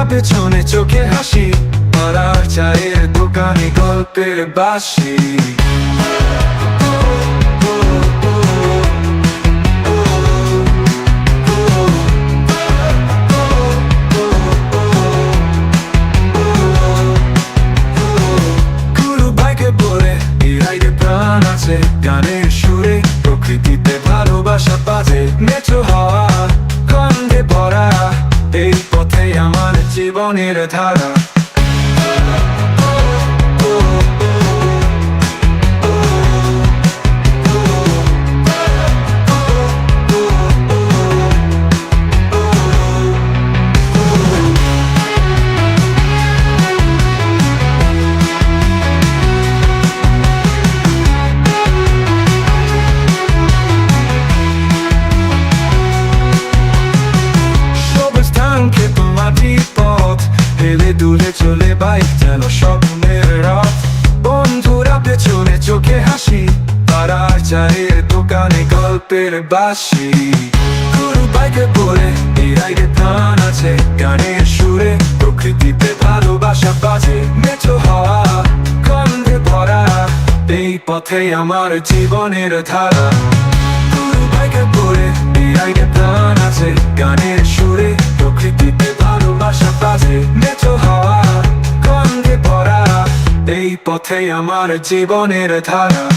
বন্ধুরা পেছনে চোখে হাসি পাড়ার চায়ের দোকানে গল্পের বাসি গানের জীবনের ধারা সবুজ দূরে চলে বাইক যেন স্বপ্নের রথ। বন্ধুরা পেছনে চোখে হাসি পাড়ার চায়ের দোকানে গল্পের বাসি গুরু বাইকে বলে এই রাইডে প্রাণ আছে, গানের সুরে প্রকৃতিতে ভালোবাসা বাজে, মেছো হওয়া, গন্ধে ভরা। এই পথে আমার জীবনের ধারা। গুরু বাইকে পড়ে এই আইনে প্রাণ আছে, গানের 못해 야말을 집어내려 달아.